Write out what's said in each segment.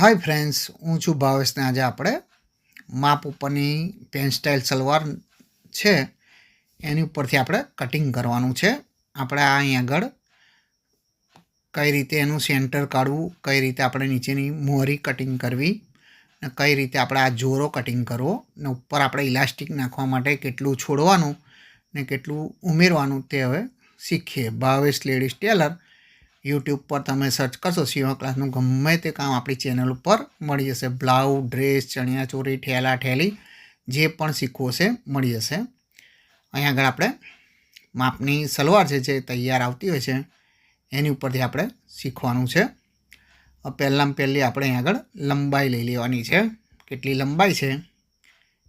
Hi friends હું છું ભાવેશને આજે આપણે માપ ઉપરની પેન સ્ટાઇલ સલવાર છે, એની ઉપરથી આપણે કટિંગ કરવાનું છે. આપણે આ અહીં આગળ કઈ રીતે એનું સેન્ટર કાઢવું, કઈ રીતે આપણે નીચેની મોહરી કટિંગ કરવી, ને કઈ રીતે આપણે આ જોરો કટિંગ કરવો, ને ઉપર આપણે ઇલાસ્ટિક નાખવા માટે કેટલું છોડવાનું, ને કેટલું ઉમેરવાનું તે હવે શીખીએ. ભાવેશ લેડીઝ ટેલર યુટ્યુબ પર તમે સર્ચ કરશો સીવા ક્લાસનું ગમે તે કામ આપણી ચેનલ ઉપર મળી જશે. બ્લાઉઝ ડ્રેસ ચણિયાચોરી ઠેલા ઠેલી, જે પણ શીખવું હશે મળી જશે. અહીં આગળ આપણે માપની સલવાર છે જે તૈયાર આવતી હોય છે, એની ઉપરથી આપણે શીખવાનું છે. પહેલાં પહેલી આપણે અહીં આગળ લંબાઈ લઈ લેવાની છે. કેટલી લંબાઈ છે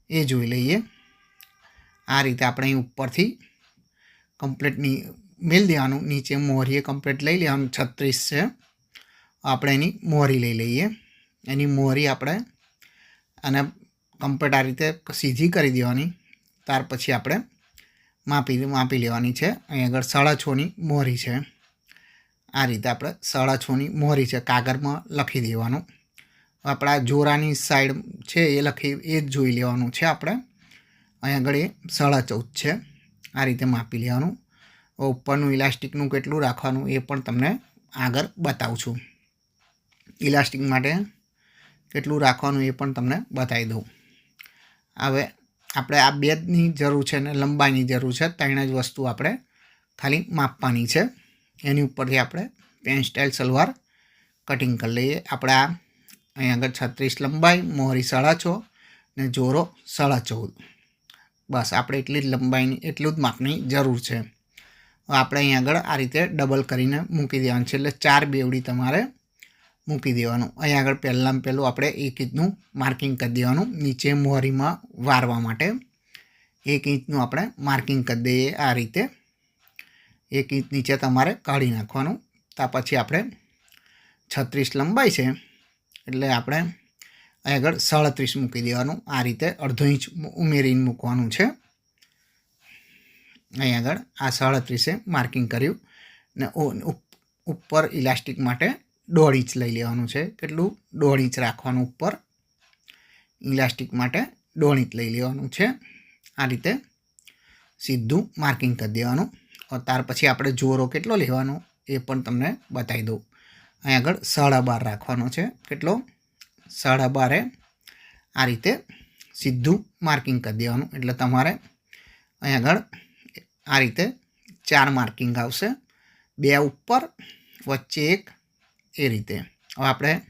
એ જોઈ લઈએ. આ રીતે આપણે અહીં ઉપરથી કમ્પ્લીટની મેલ દેવાનું, નીચે મોહરીએ કમ્પ્લેટ લઈ લેવાનું છત્રીસ છે. આપણે એની મોહરી લઈ લઈએ. એની મોહરી આપણે અને કમ્પ્લેટ આ રીતે સીધી કરી દેવાની. ત્યાર પછી આપણે માપી માપી લેવાની છે. અહીં આગળ સાડા છની મોહરી છે. આ રીતે આપણે સાડા છની મોહરી છે, કાગળમાં લખી દેવાનું. આપણા જોરાની સાઈડ છે, એ લખી, એ જ જોઈ લેવાનું છે આપણે. અહીં આગળ એ સાડા ચૌદ છે. આ રીતે માપી લેવાનું. ઉપરનું ઇલાસ્ટિકનું કેટલું રાખવાનું એ પણ તમને આગળ બતાવું છું. ઇલાસ્ટિક માટે કેટલું રાખવાનું એ પણ તમને બતાવી દઉં. હવે આપણે આ બેની જરૂર છે ને લંબાઈની જરૂર છે, ત્રણ જ વસ્તુ આપણે ખાલી માપવાની છે. એની ઉપરથી આપણે પેન સ્ટાઇલ સલવાર કટિંગ કરી લઈએ. આપણે આ અહીં આગળ છત્રીસ લંબાઈ, મોહરી સાડા છ ને જોરો સાડા ચૌદ. બસ, આપણે એટલી જ લંબાઈની, એટલું જ માપની જરૂર છે. આપણે અહીં આગળ આ રીતે ડબલ કરીને મૂકી દેવાનું છે. એટલે ચાર બેવડી તમારે મૂકી દેવાનું. અહીં આગળ પહેલાં પહેલું આપણે એક ઇંચનું માર્કિંગ કરી દેવાનું. નીચે મોહરીમાં વારવા માટે એક ઇંચનું આપણે માર્કિંગ કરી દઈએ આ રીતે. એક ઇંચ નીચે તમારે કાઢી નાખવાનું. ત્યાં પછી આપણે છત્રીસ લંબાઈ છે. એટલે આપણે આગળ સાડત્રીસ મૂકી દેવાનું. આ રીતે અડધો ઇંચ ઉમેરીને મૂકવાનું છે. અહીં આગળ આ સાડત્રીસે માર્કિંગ કર્યું ને ઉપર ઇલાસ્ટિક માટે દોઢ ઇંચ લઈ લેવાનું છે. કેટલું? દોઢ ઇંચ રાખવાનું ઉપર. ઇલાસ્ટિક માટે દોઢ ઇંચ લઈ લેવાનું છે. આ રીતે સીધું માર્કિંગ કરી દેવાનું. ત્યાર પછી આપણે જોરો કેટલો લેવાનો એ પણ તમને બતાવી દઉં. અહીં આગળ સાડા બાર રાખવાનો છે. કેટલો? સાડા બારે. આ રીતે સીધું માર્કિંગ કરી દેવાનું. એટલે તમારે અહીં આગળ આ રીતે ચાર માર્કિંગ આવશે. બે ઉપર, વચ્ચે એક, એ રીતે. હવે આપણે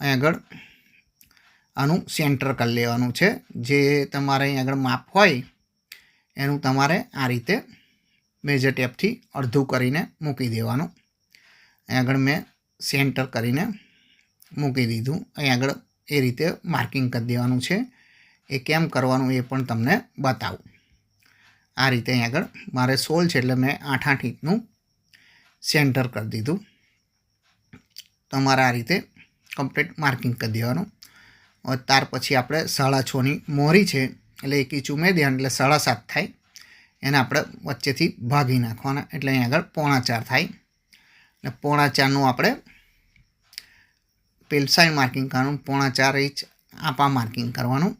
અહીં આગળ આનું સેન્ટર કરી લેવાનું છે. જે તમારે અહીં આગળ માપ હોય, એનું તમારે આ રીતે મેજર ટેપથી અડધું કરીને મૂકી દેવાનું. અહીં આગળ મેં સેન્ટર કરીને મૂકી દીધું. અહીં આગળ એ રીતે માર્કિંગ કરી દેવાનું છે. એ કેમ કરવાનું એ પણ તમને બતાવું. આ રીતે અહીં આગળ મારે સોલ છે એટલે મેં આઠ આઠ ઇંચનું સેન્ટર કરી દીધું. તમારે આ રીતે કમ્પ્લીટ માર્કિંગ કરી દેવાનું. ત્યાર પછી આપણે સાડા છની મોરી છે એટલે એક ઇંચ ઉમેરી દેવાનું એટલે સાડા સાત થાય. એને આપણે વચ્ચેથી ભાગી નાખવાના એટલે અહીં આગળ પોણા ચાર થાય. એટલે પોણા ચારનું આપણે પેલસાઈ માર્કિંગ કરવાનું, પોણા ચાર ઇંચ આપા માર્કિંગ કરવાનું.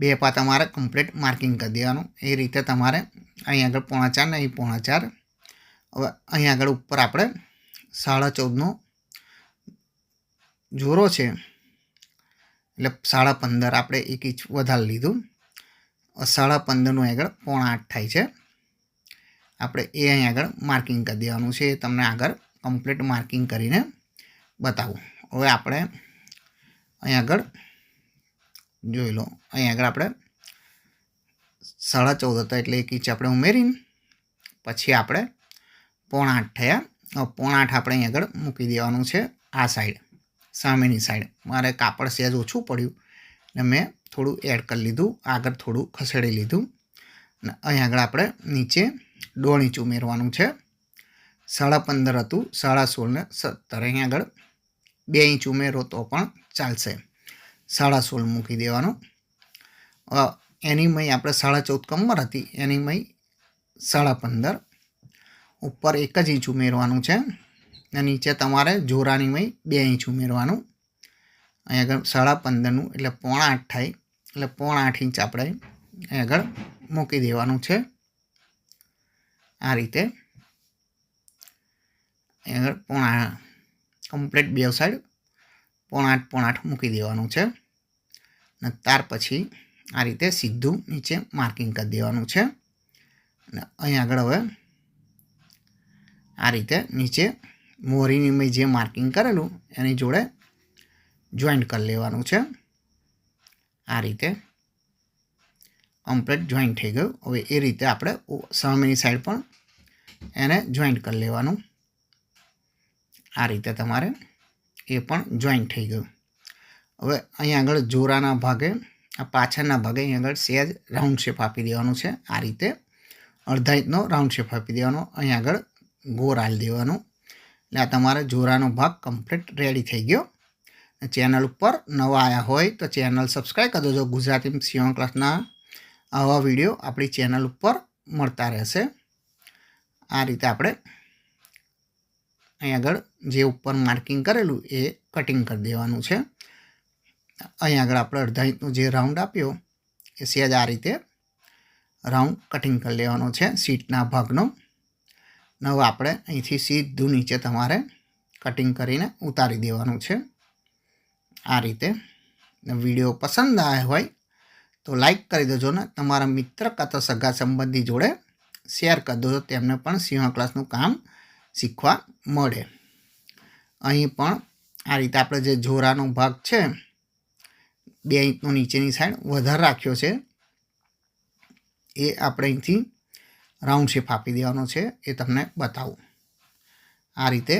બે પા તમારે કમ્પ્લીટ માર્કિંગ કરી દેવાનું. એ રીતે તમારે અહીં આગળ પોણા ચાર ને અહીં પોણા ચાર. હવે અહીં આગળ ઉપર આપણે સાડા ચૌદનો જોરો છે. એટલે સાડા પંદર આપણે એક ઇંચ વધારે લીધું. સાડા પંદરનું આગળ પોણા આઠ થાય છે. આપણે એ અહીં આગળ માર્કિંગ કરી દેવાનું છે. તમને આગળ કમ્પ્લીટ માર્કિંગ કરીને બતાવું. હવે આપણે અહીં આગળ જોઈ લો. અહીં આગળ આપણે સાડા ચૌદ હતા એટલે એક ઇંચ આપણે ઉમેરીને પછી આપણે પોણા આઠ થયા. પોણા આઠ આપણે અહીં આગળ મૂકી દેવાનું છે આ સાઈડ સામેની સાઈડ મારે કાપડ સહેજ ઓછું પડ્યું ને મેં થોડું એડ કરી લીધું, આગળ થોડું ખસેડી લીધું. અને અહીં આગળ આપણે નીચે દોઢ ઇંચ ઉમેરવાનું છે. સાડા પંદર હતું, સાડા સોળ ને સત્તર. અહીં આગળ બે ઇંચ ઉમેરો તો પણ ચાલશે. સાડા સોળ મૂકી દેવાનું. એની મય આપણે સાડા ચૌદ કમર હતી, એની મય સાડા પંદર. ઉપર એક જ ઇંચ ઉમેરવાનું છે અને નીચે તમારે જોરાની મય બે ઇંચ ઉમેરવાનું. અહીં આગળ સાડા પંદરનું એટલે પોણા આઠ થાય, એટલે પોણા આઠ ઇંચ આપણે અહીં આગળ મૂકી દેવાનું છે. આ રીતે અહીં આગળ પોણા કમ્પ્લીટ બે સાઈડ પોણા આઠ પોણ આઠ મૂકી દેવાનું છે. અને ત્યાર પછી આ રીતે સીધું નીચે માર્કિંગ કરી દેવાનું છે. અને અહીં આગળ હવે આ રીતે નીચે મોરીની મેં જે માર્કિંગ કરેલું એની જોડે જોઈન્ટ કરી લેવાનું છે. આ રીતે કમ્પ્લેટ જોઈન્ટ થઈ ગયું. હવે એ રીતે આપણે સામેની સાઈડ પણ એને જોઈન્ટ કરી લેવાનું. આ રીતે તમારે એ પણ જોઈન્ટ થઈ ગયું. હવે અહીં આગળ જોરાના ભાગે, આ પાછળના ભાગે અહીં આગળ સહેજ રાઉન્ડ શેપ આપી દેવાનું છે. આ રીતે અડધા ઇંચનો રાઉન્ડ શેપ આપી દેવાનો. અહીં આગળ ગોર આલી દેવાનું. એટલે આ તમારે જોરાનો ભાગ કમ્પ્લીટ રેડી થઈ ગયો. ચેનલ ઉપર નવા આવ્યા હોય તો ચેનલ સબસ્ક્રાઈબ કરી દેજો. ગુજરાતી સીવણ ક્લાસના આવા વીડિયો આપણી ચેનલ ઉપર મળતા રહેશે. આ રીતે આપણે અહીં આગળ જે ઉપર માર્કિંગ કરેલું એ કટિંગ કરી દેવાનું છે. અહીં આગળ આપણે અડધા ઇંચનો જે રાઉન્ડ આપ્યો, એ સહેજ આ રીતે રાઉન્ડ કટિંગ કરી લેવાનો છે સીટના ભાગનો. નવ આપણે અહીંથી સીધું નીચે તમારે કટિંગ કરીને ઉતારી દેવાનું છે. આ રીતે. વીડિયો પસંદ આવ્યો હોય તો લાઈક કરી દેજો ને તમારા મિત્ર કાં તો સગા સંબંધી જોડે શેર કરી દેજો. તેમને પણ સિંહ ક્લાસનું કામ શીખવા મળે. અહીં પણ આ રીતે આપણે જે જોરાનો ભાગ છે, બે ઇંચનો નીચેની સાઈડ વધારે રાખ્યો છે, એ આપણે અહીંથી રાઉન્ડ શેપ આપી દેવાનો છે, એ તમને બતાવું. આ રીતે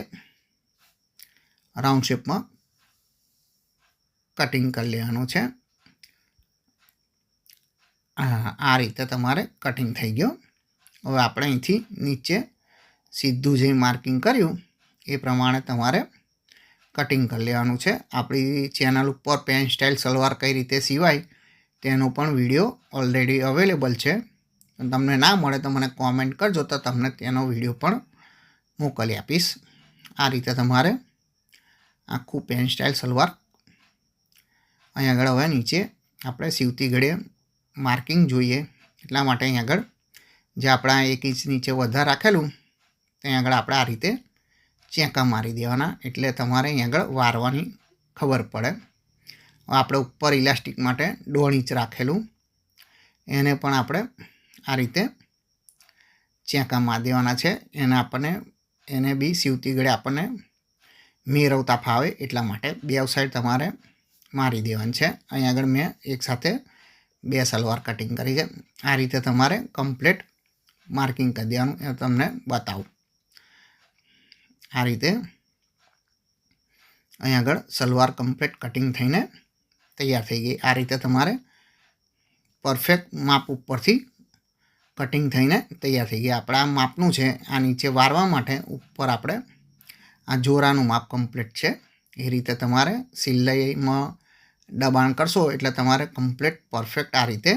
રાઉન્ડ શેપમાં કટિંગ કરી લેવાનું છે. આ રીતે તમારે કટિંગ થઈ ગયો. હવે આપણે અહીંથી નીચે સીધું જે માર્કિંગ કર્યું, એ પ્રમાણે તમારે કટિંગ કરી લેવાનું છે. આપણી ચેનલ ઉપર પેન, સ્ટાઇલ, સલવાર કઈ રીતે સિવાય, તેનો પણ વીડિયો ઓલરેડી અવેલેબલ છે. તમને ના મળે તો મને કોમેન્ટ કરજો, તો તમને તેનો વીડિયો પણ મોકલી આપીશ. આ રીતે તમારે આખું પેન, સ્ટાઇલ, સલવાર અહીં આગળ હવે નીચે આપણે સીવતી ઘડીએ માર્કિંગ જોઈએ. એટલા માટે અહીં આગળ જે આપણા એક ઇંચ નીચે વધારે રાખેલું ત્યાં આગળ આપણે આ રીતે ચેંકા મારી દેવાના. એટલે તમારે અહીં આગળ વારવાની ખબર પડે. આપણે ઉપર ઇલાસ્ટિક માટે દોઢ રાખેલું. એને પણ આપણે આ રીતે ચેંકા મારી દેવાના છે. એને આપણને, એને બી સીવતી ગળે આપણને મેરવતા ફાવે એટલા માટે બે સાઈડ તમારે મારી દેવાની છે. અહીં આગળ મેં એકસાથે બે સલવાર કટિંગ કરી છે. આ રીતે તમારે કમ્પ્લીટ માર્કિંગ કરી દેવાનું. એ તમને બતાવું. આ રીતે અહીં આગળ સલવાર કમ્પ્લીટ કટિંગ થઈને તૈયાર થઈ ગઈ. આ રીતે તમારે પરફેક્ટ માપ ઉપરથી કટિંગ થઈને તૈયાર થઈ ગઈ. આપણે આ માપનું છે, આ નીચે વારવા માટે ઉપર આપણે આ જોરાનું માપ કમ્પ્લીટ છે. એ રીતે તમારે સિલાઈમાં દબાણ કરશો એટલે તમારે કમ્પ્લીટ પરફેક્ટ આ રીતે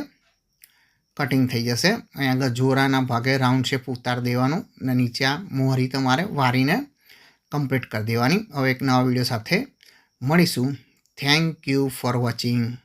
કટિંગ થઈ જશે. અહીં આગળ જોરાના ભાગે રાઉન્ડ શેપ ઉતાર દેવાનું અને નીચે આ મોહરી તમારે વારીને કમ્પ્લીટ કરી દેવાની. હવે એક નવા વીડિયો સાથે મળીશું. Thank you for watching